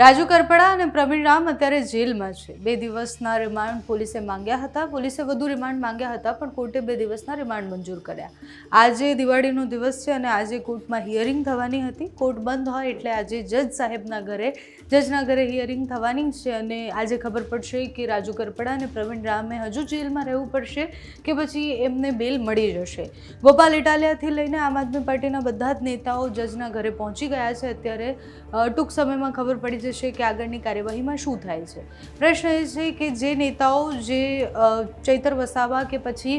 રાજુ કરપડા અને પ્રવીણ રામ અત્યારે જેલમાં છે. બે દિવસના રિમાન્ડ પોલીસે માંગ્યા હતા. પોલીસે વધુ રિમાન્ડ માંગ્યા હતા, પણ કોર્ટે બે દિવસના રિમાન્ડ મંજૂર કર્યા. આજે દિવાળીનો દિવસ છે અને આજે કોર્ટમાં હિયરિંગ થવાની હતી. કોર્ટ બંધ હોય એટલે આજે જજ સાહેબના ઘરે, જજના ઘરે હિયરિંગ થવાની જ છે અને આજે ખબર પડશે કે રાજુ કરપડા અને પ્રવીણ રામે હજુ જેલમાં રહેવું પડશે કે પછી એમને બેલ મળી જશે. ગોપાલ ઇટાલિયાથી લઈને આમ આદમી પાર્ટીના બધા જ નેતાઓ જજના ઘરે પહોંચી ગયા છે. અત્યારે ટૂંક સમયમાં ખબર પડી જશે કે આગળની કાર્યવાહીમાં શું થાય છે? પ્રશ્ન એ છે કે જે નેતાઓ, જે ચૈતર વસાવા કે પછી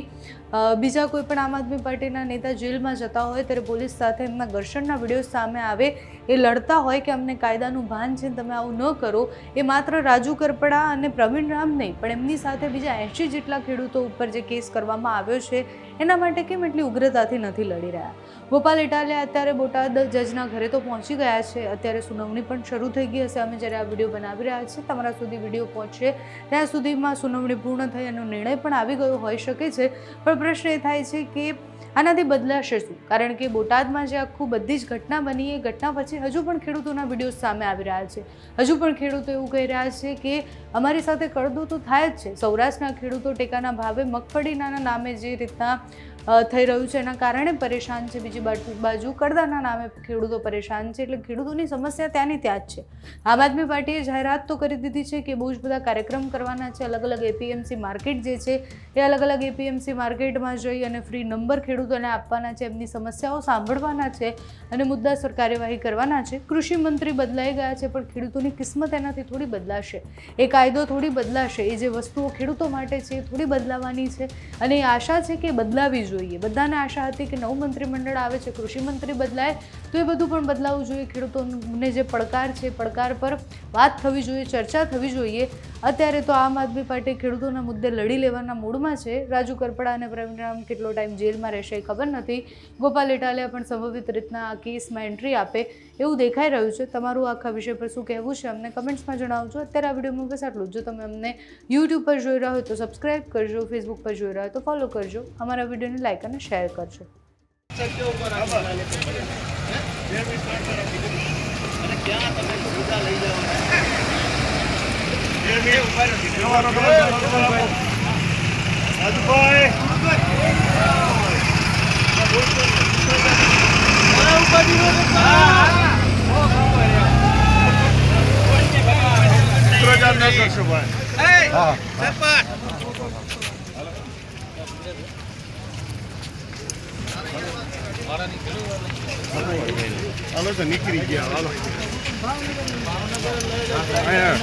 બીજા કોઈ પણ આમ આદમી પાર્ટીના નેતા જેલમાં જતા હોય ત્યારે પોલીસ સાથે એમના ઘર્ષણના વીડિયો સામે આવે, એ લડતા હોય કે અમને કાયદાનું ભાન છે તમે આવું ન કરો, એ માત્ર રાજુ કરપડા અને પ્રવીણ રામ નહીં, પણ એમની સાથે બીજા એંશી જેટલા ખેડૂતો ઉપર જે કેસ કરવામાં આવ્યો છે, એના માટે કેમ એટલી ઉગ્રતાથી નથી લડી રહ્યા? ગોપાલ ઇટાલિયા અત્યારે બોટાદ જજના ઘરે તો પહોંચી ગયા છે, અત્યારે સુનાવણી પણ શરૂ થઈ ગઈ હશે. અમે જ્યારે આ વીડિયો બનાવી રહ્યા છીએ તમારા સુધી વીડિયો પહોંચશે ત્યાં સુધીમાં સુનાવણી પૂર્ણ થઈ એનો નિર્ણય પણ આવી ગયો હોઈ શકે છે. પણ પ્રશ્ન એ થાય છે કે આનાથી બદલાશે શું કારણ કે બોટાદમાં જે આખું બધી જ ઘટના બની, એ ઘટના પછી હજુ પણ ખેડૂતોના વીડિયો સામે આવી રહ્યા છે. હજુ પણ ખેડૂતો એવું કહી રહ્યા છે કે અમારી સાથે કડદો તો થાય જ છે. સૌરાષ્ટ્રના ખેડૂતો ટેકાના ભાવે મગફળીના નામે જે રીતના થઈ રહ્યું છે. એના કારણે પરેશાન છે. બીજી બાજુ કડદાના નામે ખેડૂતો પરેશાન છે. એટલે ખેડૂતોની સમસ્યા ત્યાંની ત્યાં જ છે. આમ આદમી પાર્ટીએ જાહેરાત તો કરી દીધી છે કે બહુ જ બધા કાર્યક્રમ કરવાના છે. અલગ અલગ એપીએમસી માર્કેટ જે છે, એ અલગ અલગ એપીએમસી માર્કેટમાં જઈ અને ફ્રી નંબર ખેડૂતોને આપવાના છે. એમની સમસ્યાઓ સાંભળવાના છે અને મુદ્દાસર કાર્યવાહી કરવાના છે. કૃષિ મંત્રી બદલાઈ ગયા છે, પણ ખેડૂતોની કિસ્મત એનાથી થોડી બદલાશે. એ કાયદો થોડી બદલાશે. એ જે વસ્તુઓ ખેડૂતો માટે છે એ થોડી બદલાવાની છે. અને એ આશા છે કે બદલાવી જોઈએ. બધાને આશા હતી કે નવું મંત્રીમંડળ આવે છે, કૃષિ મંત્રી બદલાય, તો એ બધું પણ બદલાવવું જોઈએ. ખેડૂતોને જે પડકાર છે, પડકાર પર વાત થવી જોઈએ, ચર્ચા થવી જોઈએ. અત્યારે તો આમ આદમી પાર્ટી ખેડૂતોના મુદ્દે લડી લેવાના મૂડમાં છે. રાજુ કરપડા અને પ્રવીણ કેટલો ટાઈમ જેલમાં રહેશે એ ખબર નથી. ગોપાલ ઇટાલિયા પણ સંભવિત રીતના આ કેસમાં એન્ટ્રી આપે એવું દેખાઈ રહ્યું છે. તમારું આખા વિષય પર શું કહેવું છે અમને કમેન્ટ્સમાં જણાવજો. અત્યારે આ વિડીયોમાં બસ આટલું જ. તમે અમને યુટ્યુબ પર જોઈ રહ્યા હોય તો સબસ્ક્રાઇબ કરજો, ફેસબુક પર જોઈ રહ્યા હોય તો ફોલો કરજો. અમારા વિડીયોને લાઇક અને શેર કરજો. ક્યાં તમે સુવિધા લઈ હા હાલો તો નીકળી ગયા હાલો. અહીંયા.